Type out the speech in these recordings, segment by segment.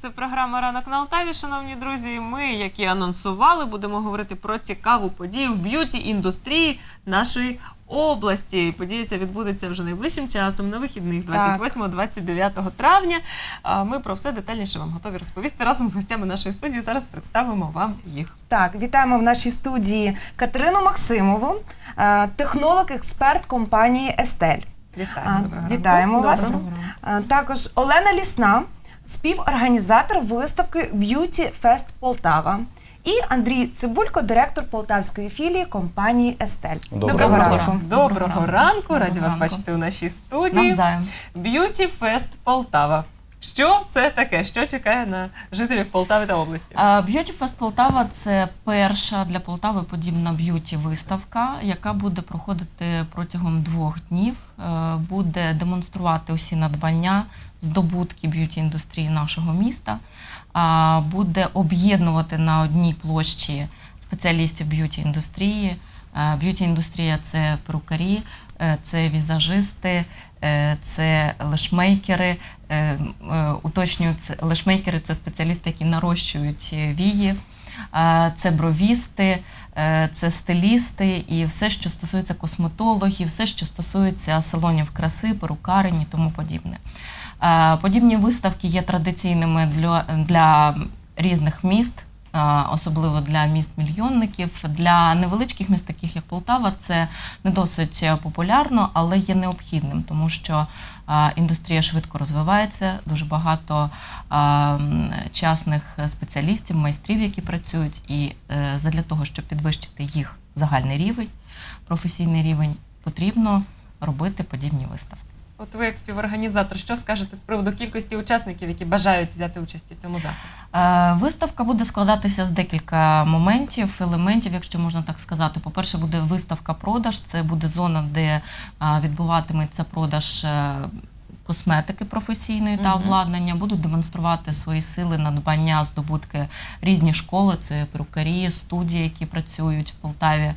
Це програма Ранок на Алтаві, шановні друзі. І Ми, як і анонсували, будемо говорити про цікаву подію в б'юті індустрії нашої області. Подія ця відбудеться вже найближчим часом на вихідних, 28-29 травня. А Ми про все детальніше вам готові розповісти разом з гостями нашої студії. Зараз представимо вам їх. Так, вітаємо в нашій студії Катерину Максимову, е, технолог-експерт компанії Естель. Вітаємо. Вітаємо вас. Доброго. Е, Також Олена Лісна, співорганізатор виставки Beauty Fest Полтава. І Андрій Цибулько, директор полтавської філії компанії Естель. Доброго Доброго ранку. ранку. Доброго Доброго ранку, раді вас бачити у нашій студії. Навзаєм. Beauty Fest Полтава. Що це таке? Що чекає на жителів Полтави та області? Beauty Fest Полтава це перша для Полтави подібна б'юті виставка, яка буде проходити протягом двох днів. Е, Буде демонструвати усі надбання, здобутки б'юті індустрії нашого міста. Буде об'єднувати на одній площі спеціалістів б'юті індустрії. Б'юті індустрія це перукарі, е, це візажисти, е, це лешмейкери. Е, е, Уточнюю, лешмейкери це спеціалісти, які нарощують е, вії, е, це бровісти, е, це стилісти і все, що стосується косметологів, все, що стосується салонів краси, перукарень і тому подібне. Е, Подібні виставки є традиційними для, для різних міст. е, Особливо для міст-мільйонників, для невеличких міст, таких як Полтава, це не досить популярно, але є необхідним, тому що е, індустрія швидко розвивається, дуже багато частних спеціалістів, майстрів, які працюють, і задля того, щоб підвищити їх загальний рівень, професійний рівень, потрібно робити подібні виставки. От ви як співорганізатор, що скажете з приводу кількості учасників, які бажають взяти участь у цьому заході? Е, Виставка буде складатися з декілька моментів, елементів, якщо можна так сказати. По-перше, буде виставка-продаж. Це буде зона, де відбуватиметься продаж. Косметики професійної та обладнання будуть демонструвати свої сили, надбання, здобутки різні школи, це перукарі, студії, які працюють в Полтаві.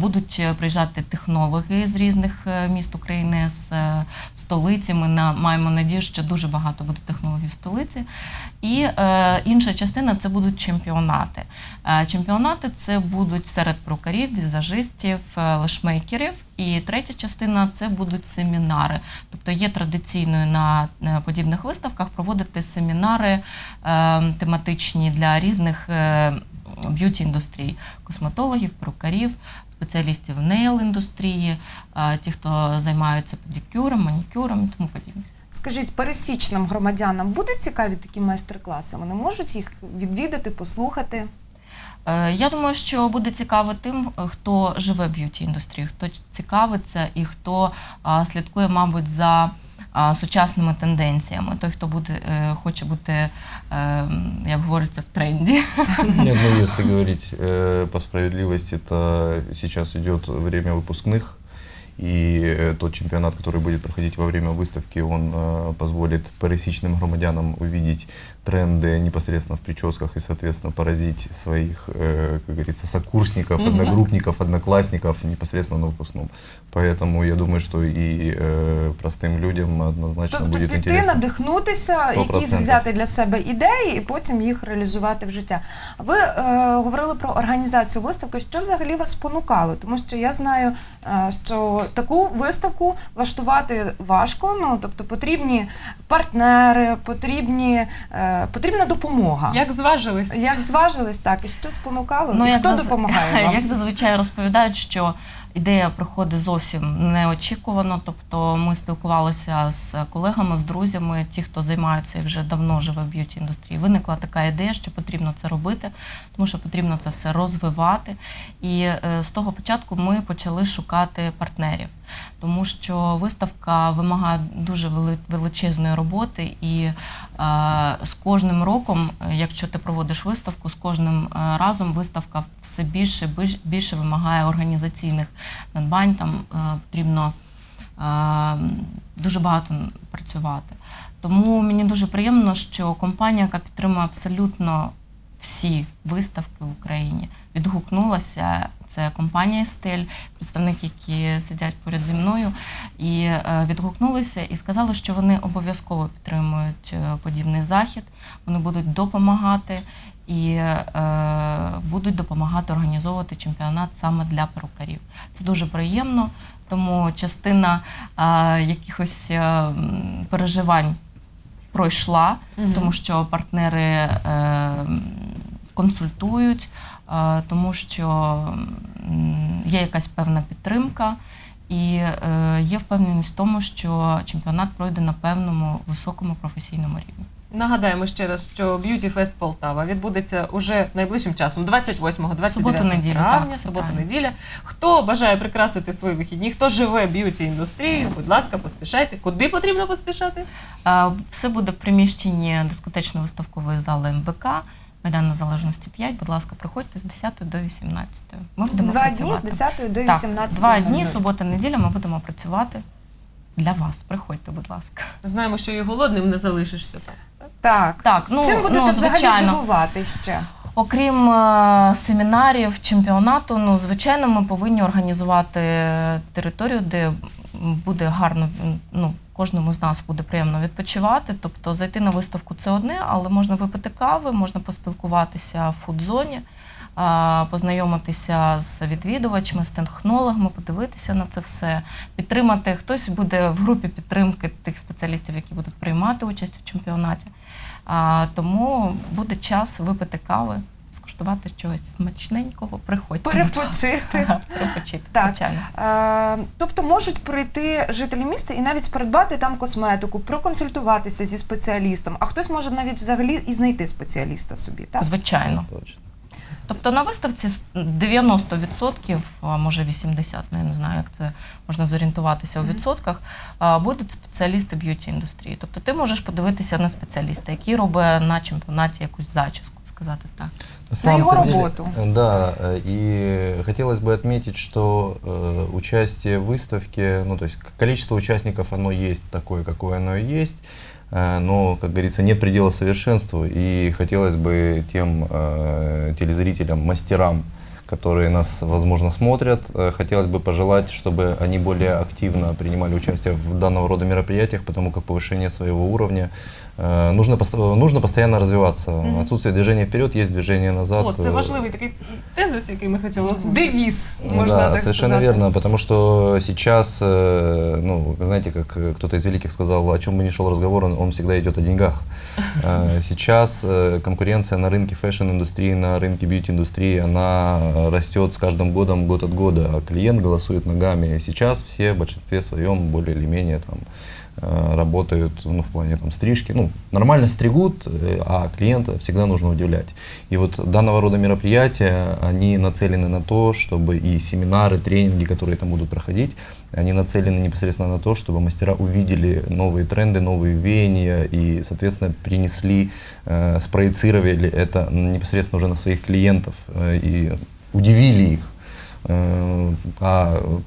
Будуть е, приїжджати технологи з різних е, міст України, з е, столиці. Ми маємо надію, що дуже багато буде технологів в столиці. І інша частина це будуть чемпіонати. Е, чемпіонати це будуть серед прокарів, візажистів, е, лешмейкерів. І третя частина це будуть семінари. Тобто є традиційною на е, подібних виставках проводити семінари тематичні для різних б'юті індустрій, косметологів, перукарів, спеціалістів нейл індустрії, е, ті, хто займаються педикюром, манікюром і тому подібне. Скажіть, пересічним громадянам будуть цікаві такі майстер-класи? Вони можуть їх відвідати, послухати? Е, Я думаю, що буде цікаво тим, е, хто живе в б'юті індустрії, хто цікавиться і хто а, слідкує, мабуть, за а, сучасними тенденціями. Той, хто буде е, хоче бути, е, як говориться, в тренді. Нет, ну если говорить э, по справедливости, то сейчас идет время выпускных, и э, тот чемпионат, который будет проходить во время выставки, он э, позволит пересечным громадянам увидеть тренды непосредственно в прическах и, соответственно, поразить своих, э, как говорится, сокурсников, Мгм. одногруппников, одноклассников непосредственно на выпускном. Поэтому я думаю, что и э, простым людям однозначно Тобто будет піти, интересно. надихнутися, Сто якісь процентів. взяти для себе ідеї і потім їх реалізувати в життя. Ви е, говорили про організацію виставки. Що взагалі вас спонукало? Тому що я знаю, е, що таку виставку влаштувати важко. Ну тобто потрібні партнери, потрібні, е, потрібна допомога. Як зважились? Як зважились так, і що спонукало? Ну, і як хто заз- допомагає вам? Як зазвичай розповідають, що ідея приходить зовсім неочікувано. Тобто ми спілкувалися з колегами, з друзями, ті, хто займаються і вже давно живе в б'юті індустрії. Виникла така ідея, що потрібно це робити, тому що потрібно це все розвивати. І е, з того початку ми почали шукати партнерів. Тому що виставка вимагає дуже величезної роботи, і е, з кожним роком, е, якщо ти проводиш виставку, з кожним е, разом виставка все більше більше вимагає організаційних надбань. Там потрібно дуже багато працювати. Тому мені дуже приємно, що компанія, яка підтримує абсолютно всі виставки в Україні. Відгукнулася це компанія Стель, представники, які сидять поряд зі мною, і е, відгукнулися і сказали, що вони обов'язково підтримують е, подібний захід. Вони будуть допомагати і е, будуть допомагати організовувати чемпіонат саме для перукарів. Це дуже приємно, тому частина е, якихось е, переживань пройшла, Мгм. тому що партнери е, консультують, е, тому що є якась певна підтримка. І е, є впевненість в тому, що чемпіонат пройде на певному високому професійному рівні. Нагадаємо ще раз, що Beauty Fest Полтава відбудеться уже найближчим часом, 28-го, 29 Суботу-неділю, травня, так, все субота-неділя. Хто бажає прикрасити свої вихідні, хто живе б'юті індустрією, будь ласка, поспішайте. Куди потрібно поспішати? Е, Все буде в приміщенні дискотечно-виставкової зали МБК, Майдан Незалежності 5. Будь ласка, приходьте з 10 до 18. Ми будемо Два дні з працювати. 10 до Так, два дні, субота, неділя. Ми будемо працювати для вас. Приходьте, будь ласка. Знаємо, що і голодним не залишишся. Так. Так, ну Чим будете ну, взагалі звичайно. дивувати ще? Окрім е, семінарів, чемпіонату, ну звичайно, ми повинні організувати територію, де буде гарно ну, кожному з нас буде приємно відпочивати. Тобто зайти на виставку це одне, але можна випити кави, можна поспілкуватися в фудзоні, познайомитися з відвідувачами, з технологами, подивитися на це все, підтримати. Хтось буде в групі підтримки тих спеціалістів, які будуть приймати участь у чемпіонаті. Тому буде час випити кави, скуштувати чогось смачненького, приходьте. Перепочити. Перепочити, Так. звичайно. Е, тобто можуть прийти жителі міста і навіть придбати там косметику, проконсультуватися зі спеціалістом, а хтось може навіть взагалі і знайти спеціаліста собі. Так? Звичайно. Точно. Тобто на виставці 90%, а може 80%, ну я не знаю, як це можна зорієнтуватися у відсотках, будуть спеціалісти б'юті індустрії. Тобто ти можеш подивитися на спеціаліста, який робить на чемпіонаті якусь зачіску, сказати так. На его деле, работу. Да, э, и хотелось бы отметить, что э, участие в выставке, ну то есть количество участников, оно есть такое, какое оно и есть, э, но, как говорится, нет предела совершенству, и хотелось бы тем э, телезрителям, мастерам, которые нас, возможно, смотрят, э, хотелось бы пожелать, чтобы они более активно принимали участие в данного рода мероприятиях, потому как повышение своего уровня э, нужно, нужно постоянно развиваться. Мгм. Отсутствие движения вперед, есть движение назад. О, це Э, важливий такий тезис, який ми хотіли озвучити. Девіз, да, можна так совершенно сказати. верно, потому что сейчас, э, ну, знаете, как кто-то из великих сказал, о чем бы ни шел разговор, он, он всегда идет о деньгах. Сейчас конкуренция на рынке фэшн-индустрии, на рынке бьюти-индустрии, она растет с каждым годом, год от года, а клиент голосует ногами. Сейчас все в большинстве своем более или менее там работают ну, в плане там, стрижки. Ну, нормально стригут, э, а клиента всегда нужно удивлять. И вот данного рода мероприятия, они нацелены на то, чтобы и семинары, тренинги, которые там будут проходить, они нацелены непосредственно на то, чтобы мастера увидели новые тренды, новые веяния и, соответственно, принесли, э, спроецировали это непосредственно уже на своих клиентов э, и удивили их. Э, а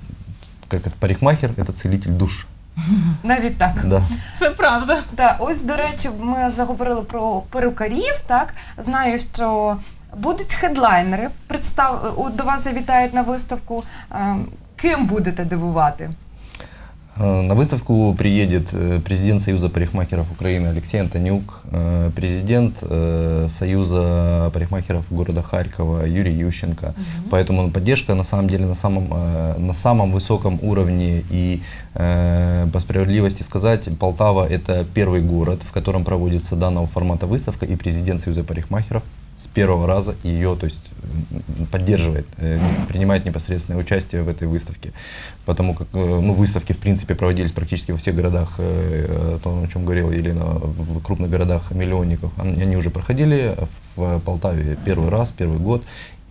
как это, парикмахер – это целитель душ. Навіть так. Да. Це правда. Так, ось до речі, ми заговорили про перукарів. Так знаю, що будуть хедлайнери. Представ от до вас завітають на виставку. Е, Ким будете дивувати? Э, На выставку приедет э, президент Союза парикмахеров Украины Алексей Антонюк, э, президент Союза парикмахеров города Харькова Юрий Ющенко. Поэтому поддержка на самом деле на самом, на самом высоком уровне. И по справедливости сказать, Полтава это первый город, в котором проводится данного формата выставка, и президент Союза парикмахеров с первого раза ее то есть, м, поддерживает, э, принимает непосредственное участие в этой выставке. Потому как э, ну, выставки, в принципе, проводились практически во всех городах, э, то, о чем говорила Елена, в крупных городах миллионников. Они они уже проходили в Полтаве первый раз, первый год.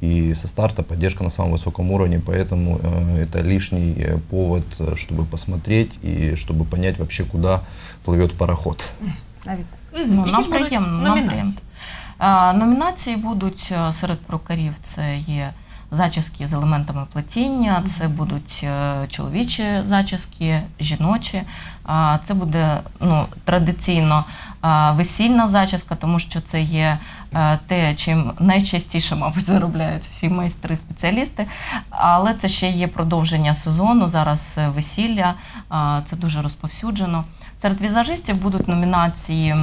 И со старта поддержка на самом высоком уровне, поэтому э, это лишний э, повод, э, чтобы посмотреть и чтобы понять вообще, куда плывет пароход. Навіть так. Мгм. Ну, Які нам ж будуть приємно, нам номінації? приємно. Номінації будуть е, серед прокарів. Це є зачіски з елементами плетіння, це будуть е, чоловічі зачіски, жіночі. Це буде ну, традиційно весільна зачіска, тому що це є е, те, чим найчастіше, мабуть, заробляють всі майстри-спеціалісти. Але це ще є продовження сезону. Зараз весілля, це дуже розповсюджено. Серед візажистів будуть номінації,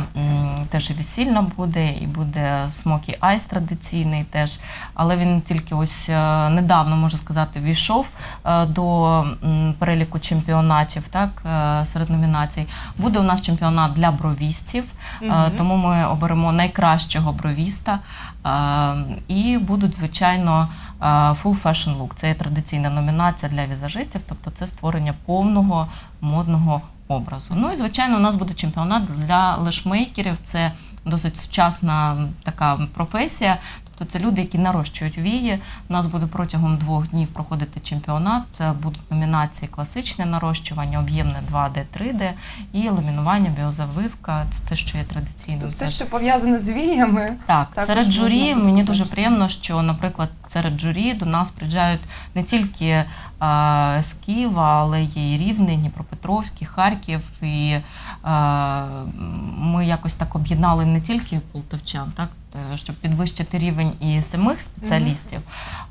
теж і весільна буде, і буде Смокі Айс традиційний теж. Але він тільки ось е, недавно, можу сказати, війшов е, до переліку чемпіонатів так, е, серед номінацій. Буде у нас чемпіонат для бровістів, Мгм. тому ми оберемо найкращого бровіста. І будуть, звичайно, Full Fashion Look. Це є традиційна номінація для візажистів, тобто це створення повного модного образу. Ну і звичайно, у нас буде чемпіонат для лешмейкерів. Це досить сучасна така професія. Тобто це люди, які нарощують вії. У нас буде протягом двох днів проходити чемпіонат. Це будуть номінації класичне нарощування, об'ємне 2D, 3D і ламінування, біозавивка. Це те, що є традиційним. Все, теж. що пов'язане з віями. Так, Також серед журі мені дуже приємно, що, наприклад, серед журі до нас приїжджають не тільки а, з Києва, але є і Рівне, Дніпропетровський, Харків. І а, ми якось так об'єднали не тільки полтавчан, так, щоб підвищити рівень і самих спеціалістів,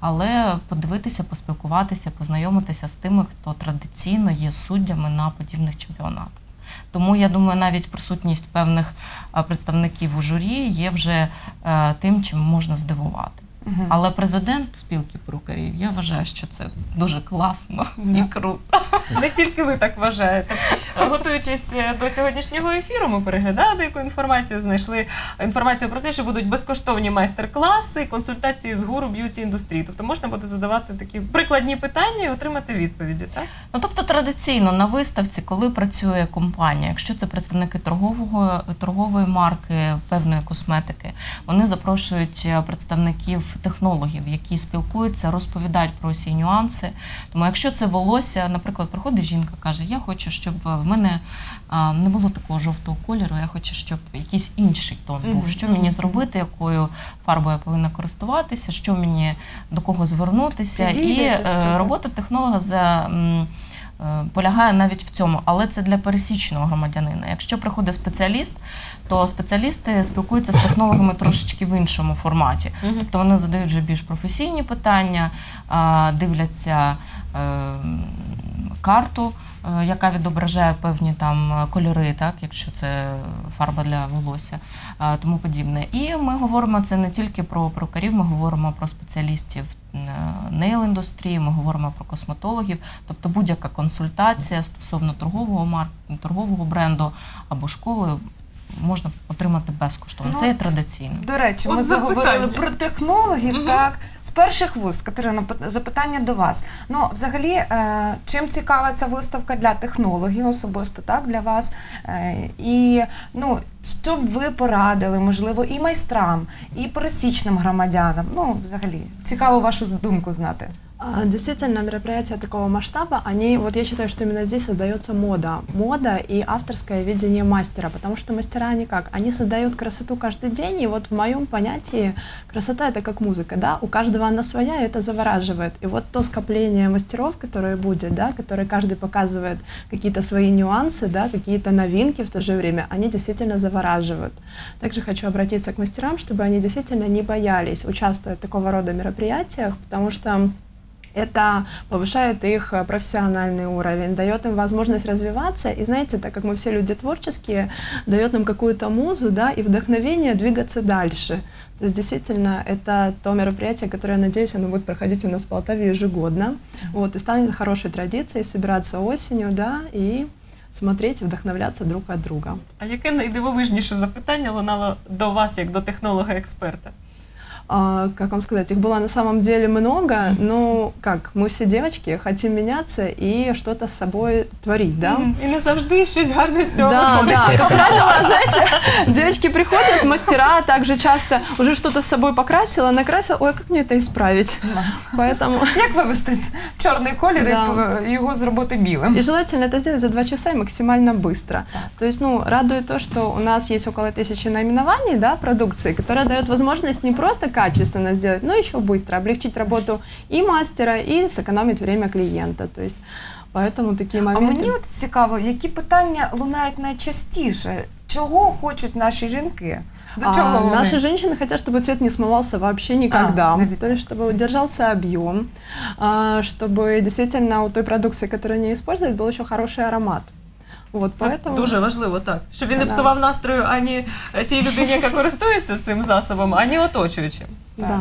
але подивитися, поспілкуватися, познайомитися з тими, хто традиційно є суддями на подібних чемпіонатах. Тому я думаю, навіть присутність певних представників у журі є вже е, тим, чим можна здивувати. Мгм. Але президент спілки перукарів, я вважаю, що це дуже класно і круто. Не тільки ви так вважаєте. Готуючись е, до сьогоднішнього ефіру, ми переглядали деяку інформацію, знайшли інформацію про те, що будуть безкоштовні майстер-класи, консультації з гуру б'юті індустрії. Тобто можна буде задавати такі прикладні питання і отримати відповіді, так? Ну тобто традиційно на виставці, коли працює компанія, якщо це представники торгового торгової марки певної косметики, вони запрошують е, представників технологів, які спілкуються, розповідають про усі нюанси. Тому, якщо це волосся, наприклад, приходить жінка, каже: Я хочу, щоб в мене не було такого жовтого кольору, я хочу, щоб якийсь інший тон був. Що мені зробити, якою фарбою я повинна користуватися, що мені до кого звернутися, і е, робота технолога за. Е, Полягає навіть в цьому, але це для пересічного громадянина. Якщо приходить спеціаліст, то спеціалісти спілкуються з технологами трошечки в іншому форматі. Тобто вони задають вже більш професійні питання, дивляться е, карту, яка відображає певні там кольори, так, якщо це фарба для волосся, тому подібне. І ми говоримо це не тільки про перукарів, ми говоримо про спеціалістів нейл індустрії, ми говоримо про косметологів, тобто будь-яка консультація стосовно торгового марк, торгового бренду або школи можна отримати безкоштовно. Ну, це є традиційно. До речі, ми От заговорили запитання. про технологів. Мгм. Так, з перших вуст, Катерина, пит- запитання до вас. Ну, взагалі, е, чим цікава ця виставка для технологів, особисто так для вас? Е, і ну, що б ви порадили, можливо, і майстрам, і пересічним громадянам? Ну, взагалі, цікаво вашу думку знати. А, Действительно, мероприятия такого масштаба, они, вот я считаю, что именно здесь создается мода. Мода и авторское видение мастера, потому что мастера, они как? Они создают красоту каждый день, и вот в моем понятии красота это как музыка, да, у каждого она своя, и это завораживает. И вот то скопление мастеров, которое будет, да, которые каждый показывает какие-то свои нюансы, да, какие-то новинки в то же время, они действительно завораживают. Также хочу обратиться к мастерам, чтобы они действительно не боялись участвовать в такого рода мероприятиях, потому что это повышает их э, профессиональный уровень, дает им возможность развиваться, и знаете, так как мы все люди творческие, дает нам какую-то музу, да, и вдохновение двигаться дальше. То есть действительно это то мероприятие, которое, я надеюсь, оно будет проходить у нас в Полтаве ежегодно, вот, и станет хорошей традицией собираться осенью, да, и смотреть и вдохновляться друг от друга. А яке найдивовижніше запитання лунало до вас, як до технолога-експерта? А, как вам сказать, их было на самом деле много, но как, мы все девочки, хотим меняться и что-то с собой творить, да? М, І не завжди щось гарне з цього Да, виходить. да, как правило, знаете, девочки приходят, мастера также часто уже что-то с собой покрасила, накрасила, ой, как мне это исправить? Поэтому... Як вивести ц- чорний колір Да. і п- його зробити білим? И желательно это сделать за два часа и максимально быстро. То есть, ну, радует то, что у нас есть около тысячи наименований, да, продукции, которая дает возможность не просто качественно сделать, но еще быстро, облегчить работу и мастера, и сэкономить время клиента. То есть, поэтому такие А моменты... мені от цікаво, які питання лунають найчастіше? Чого хочуть наші жінки? До А, чого вони? наши женщины хотят, чтобы цвет не смывался вообще никогда. наверное. То есть, чтобы удержался объем, а, чтобы действительно у той продукции, которую они используют, был еще хороший аромат. Вот Це поэтому... дуже важливо, так. Щоб він не Да. псував настрою ані тій людині, яка користується цим засобом, ані оточуючим. Да.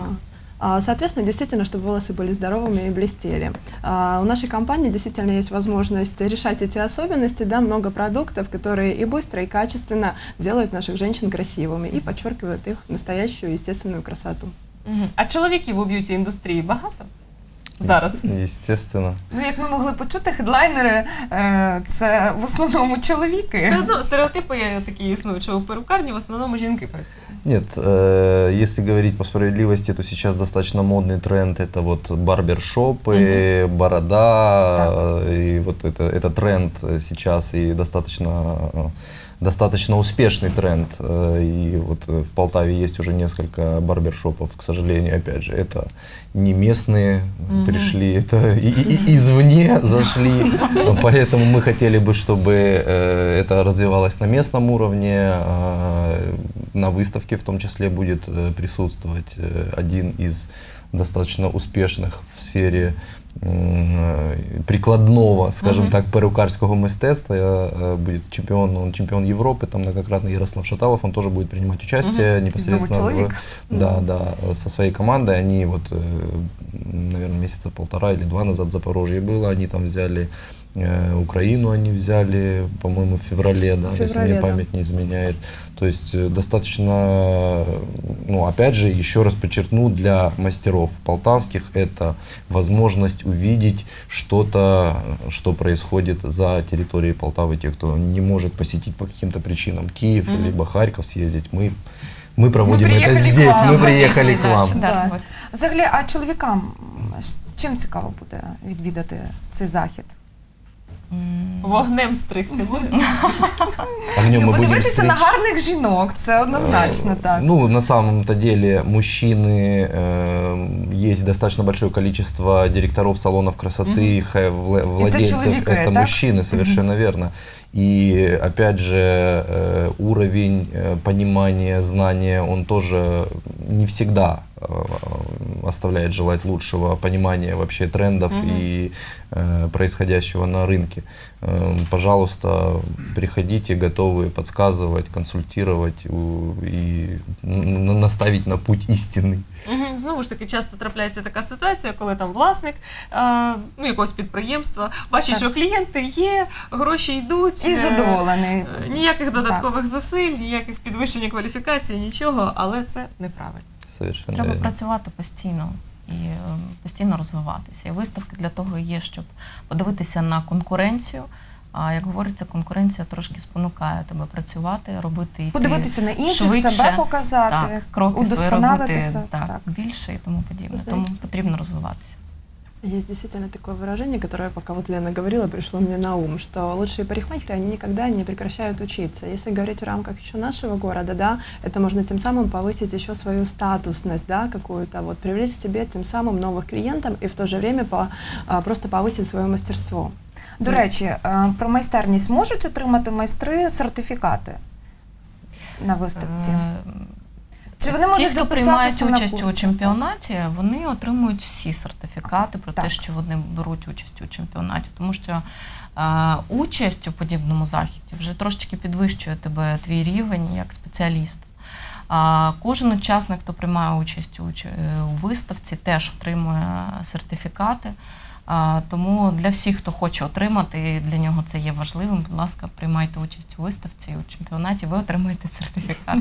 А, Соответственно, действительно, чтобы волосы были здоровыми и блестели. А, У нашей компании действительно есть возможность решать эти особенности, да, много продуктов, которые и быстро, и качественно делают наших женщин красивыми и подчеркивают их настоящую естественную красоту. Мгм. А чоловіків у б'юті індустрії багато? Зараз. Естественно. Ну, як ми могли почути, хедлайнери е, це в основному чоловіки. Все одно стереотипи є такі існують, що у перукарні в основному жінки працюють. Нет, э, если говорить по справедливости, то сейчас достаточно модный тренд это вот барбершопы, борода, э, и вот это, это тренд э, сейчас и достаточно э, достаточно успешный тренд. Э, И вот э, в Полтаве есть уже несколько барбершопов, к сожалению, опять же, это не местные Мгм. пришли, это и- и- извне зашли. Поэтому мы хотели бы, чтобы э, это развивалось на местном уровне. э, На выставке в том числе будет присутствовать один из достаточно успешных в сфере м, э, прикладного, скажем Мгм. так, перукарського мистецтва. Э, Будет чемпион, он чемпион Европы, там многократный Ярослав Шаталов, он тоже будет принимать участие непосредственно в- человек. да, да, э, со своей командой. Они вот, наверное, месяца полтора или два назад в Запорожье было, они там взяли э, Украину они взяли, по-моему, в феврале, да, В если феврале, мне да. память не изменяет. То есть э, достаточно, э, ну, опять же, еще раз подчеркну, для мастеров полтавских это возможность увидеть что-то, что происходит за территорией Полтавы, те, кто не может посетить по каким-то причинам Киев Мгм. либо Харьков съездить, мы, мы проводим это приехали к здесь, вам. мы приехали к вам. Да. Взагалі, а чоловікам з чим цікаво буде відвідати цей захід? М, Вогнем стригти буде. Огнем ну, мы будем подивитися на встреч- гарних жінок, це однозначно Э, так. Ну, на самом-то деле, мужчины, э, есть достаточно большое количество директоров салонов красоты, хэ- вла- владельцев. человека, это так? мужчины, совершенно верно. И опять же, э, уровень э, понимания, знания, он тоже не всегда э, оставляет желать лучшего понимания вообще трендов Мгм. и э, происходящего на рынке. Э, Пожалуйста, приходите, готовы подсказывать, консультировать у- и н- н- наставить на путь истинный. Мгм. Знову ж таки, часто трапляється така ситуація, коли там власник е, ну, якогось підприємства бачить, Так. що клієнти є, гроші йдуть. І е, задоволений. е, Ніяких додаткових зусиль, ніяких підвищення кваліфікації, нічого, але це неправильно. Совершенно Треба верно. працювати постійно і е, постійно розвиватися. І виставки для того є, щоб подивитися на конкуренцію. А як говориться, конкуренція трошки спонукає тебе працювати, робити і Подивитися на інших, швидше, себе показати. так, кроки свої робити так, так. більше і тому подібне. Тому потрібно розвиватися. Есть действительно такое выражение, которое пока вот Лена говорила, пришло мне на ум, что лучшие парикмахеры, они никогда не прекращают учиться. Если говорить в рамках еще нашего города, да, это можно тем самым повысить еще свою статусность, да, какую-то, вот, привлечь к себе тем самым новых клиентов и в то же время по, а, просто повысить свое мастерство. До речі, е, про майстерність можуть отримати майстри сертифікати на виставці? Е, чи вони Ті, хто приймають записатися на участь у чемпіонаті, вони отримують всі сертифікати про те, що вони беруть участь у чемпіонаті, тому що е, участь у подібному заході вже трошечки підвищує тебе твій рівень як спеціаліста. А кожен учасник, хто приймає участь у, е, у виставці, теж отримує сертифікати. А, тому для всіх, хто хоче отримати, і для нього це є важливим. Будь ласка, приймайте участь у виставці, у чемпіонаті, ви отримаєте сертифікат.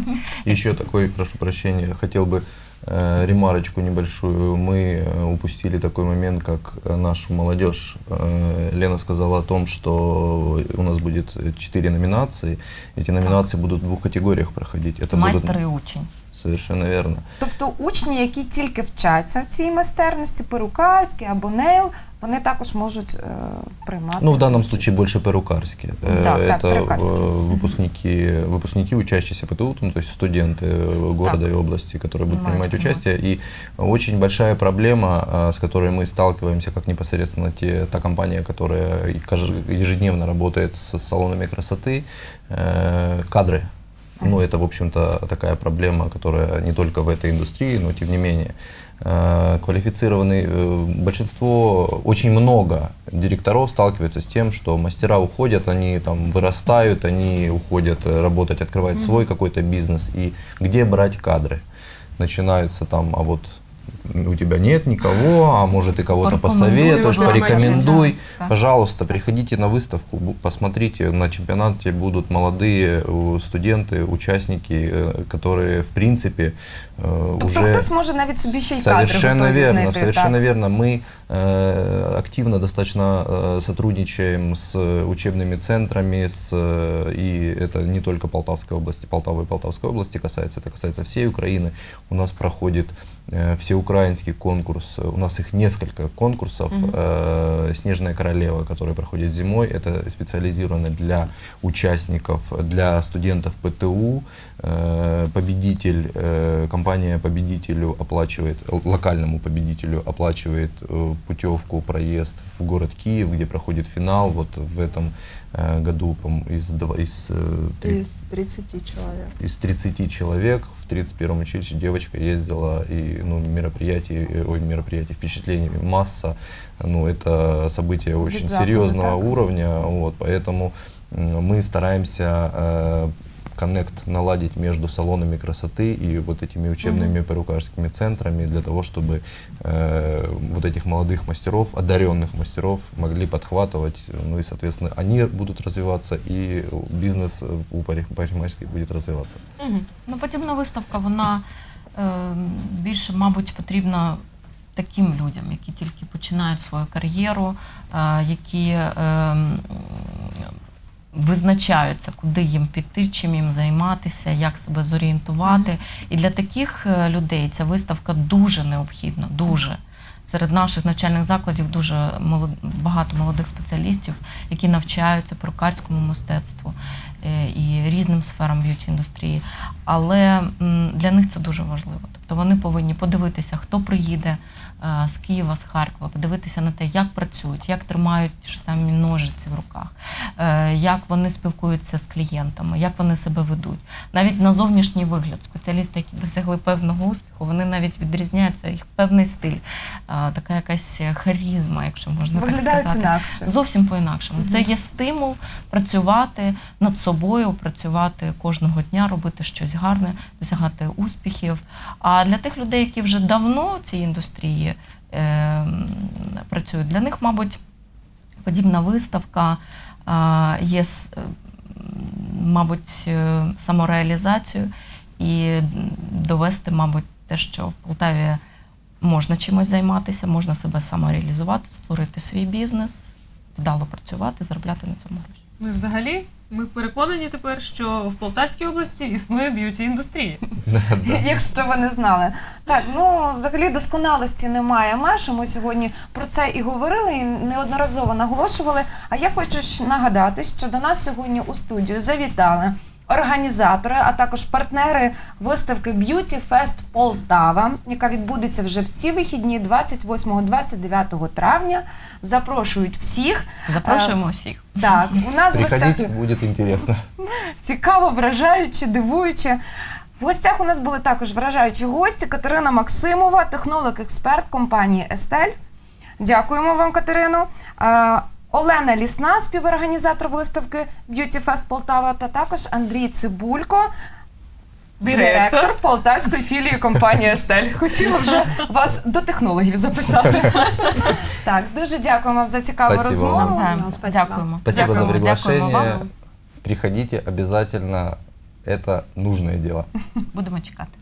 Еще такой, прошу прощения, хотел бы э, ремарочку небольшую. Мы э, упустили такой момент, как э, нашу молодежь. Э, Лена сказала о том, что у нас будет э, четыре номинации. Эти номинации будут в двух категориях проходить. Это Майстер будут... і учень. Совершенно верно. Тобто учні, які тільки вчаться цій майстерності, перукарській або нейл, вони також можуть е, приймати. Ну, в данном участь. случае больше перукарские. Э, Да, так, это перукарские. э, выпускники, выпускники, учащиеся ПТУ, ну, то есть студенты э, города Так. и области, которые будут Понимаете, принимать участие. И очень большая проблема, э, с которой мы сталкиваемся, как непосредственно те, та компания, которая и каж- ежедневно работает с салонами красоты, э, кадры. Ну, это, в общем-то, такая проблема, которая не только в этой индустрии, но тем не менее. Э, Квалифицированные, э, большинство, очень много директоров сталкиваются с тем, что мастера уходят, они там вырастают, они уходят э, работать, открывать свой какой-то бизнес. И где брать кадры? Начинаются там, а вот у тебя нет никого, а может ты кого-то посоветуешь, да, порекомендуй. да. Пожалуйста, приходите на выставку, посмотрите, на чемпионате будут молодые студенты, участники, которые, в принципе, Тобто уже... хтось може навіть собі ще й кадри Совершенно готові верно, знайти. совершенно так. верно. Мы э, активно достаточно э, сотрудничаем с учебными центрами, с, э, и это не только Полтавской области, Полтавы и Полтавской области касается, это касается всей Украины. У нас проходит э, всеукраинский конкурс, у нас их несколько конкурсов. Э, Снежная королева, который проходит зимой, это специализировано для участников, для студентов ПТУ. Э, Победитель, э, компания победителю оплачивает, локальному победителю оплачивает э, путевку, проезд в город Киев, где проходит финал. Вот в этом году из, из, Из 30 человек. из 30 человек в 31 училище девочка ездила, и ну, мероприятий, ой, мероприятий, впечатлений масса. Ну, это событие очень захода, серьезного так. уровня, вот, поэтому мы стараемся коннект наладить между салонами красоты и вот этими учебными перукарскими центрами для того, чтобы э, вот этих молодых мастеров, одаренных мастеров могли подхватывать, ну и, соответственно, они будут развиваться, и бизнес э, у парик- парикмахерских будет развиваться. Мгм. Ну, подібна виставка, вона е, більше, мабуть, потрібна таким людям, які тільки починають свою кар'єру, е, які е, м, визначаються, куди їм піти, чим їм займатися, як себе зорієнтувати. І для таких е, людей ця виставка дуже необхідна, дуже. Серед наших навчальних закладів дуже молод- багато молодих спеціалістів, які навчаються перукарському мистецтву і різним сферам б'юті індустрії. Але для них це дуже важливо. Тобто вони повинні подивитися, хто приїде е, з Києва, з Харкова, подивитися на те, як працюють, як тримають ті ж самі ножиці в руках, е, як вони спілкуються з клієнтами, як вони себе ведуть. Навіть на зовнішній вигляд спеціалісти, які досягли певного успіху, вони навіть відрізняються їх певний стиль, е, така якась харізма, якщо можна так Виглядають сказати. інакше. Зовсім по-інакшому. Це є стимул працювати над собою, працювати кожного дня, робити щось гарне, досягати успіхів. А для тих людей, які вже давно в цій індустрії е, працюють, для них, мабуть, подібна виставка є, е, мабуть, е, самореалізацією і довести, мабуть, те, що в Полтаві можна чимось займатися, можна себе самореалізувати, створити свій бізнес, вдало працювати, заробляти на цьому гроші. І взагалі, ми переконані тепер, що в Полтавській області існує б'юті індустрія. Якщо ви не знали. Так, ну взагалі досконалості немає меж. Ми сьогодні про це і говорили, і неодноразово наголошували. А я хочу ж нагадати, що до нас сьогодні у студію завітали організатори, а також партнери виставки Beauty Fest Полтава, яка відбудеться вже в ці вихідні 28-29 травня. Запрошують всіх. Запрошуємо усіх. Так, у нас в гостях Приходите, будет цікаво, вражаюче, дивуюче. В гостях у нас були також вражаючі гості Катерина Максимова, технолог-експерт компанії Естель. Дякуємо вам, Катерино. Олена Лісна, співорганізатор виставки Beauty Fest Полтава, та також Андрій Цибулько, Директор. полтавської філії компанії Естель. Хотіла вже вас до технологів записати. Так, дуже дякуємо вам за цікаву Спасибо розмову. вам. Спасибо. Дякуємо. Спасибо за Дякуємо, дякуємо приглашение. вам. Приходите обязательно. Это нужное дело. Будемо чекати.